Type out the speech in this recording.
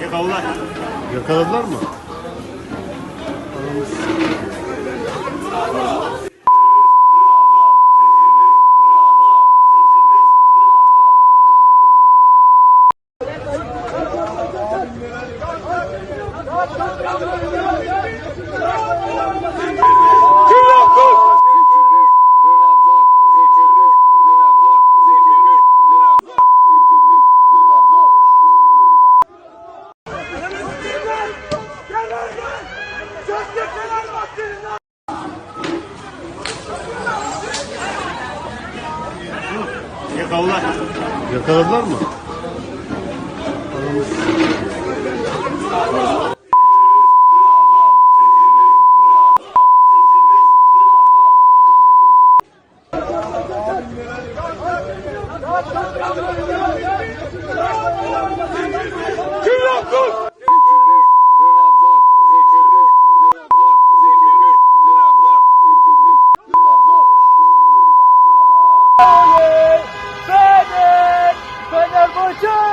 Yakaladılar. Yakaladılar mı? Yakaladılar. Yakaladılar mı? Georgia!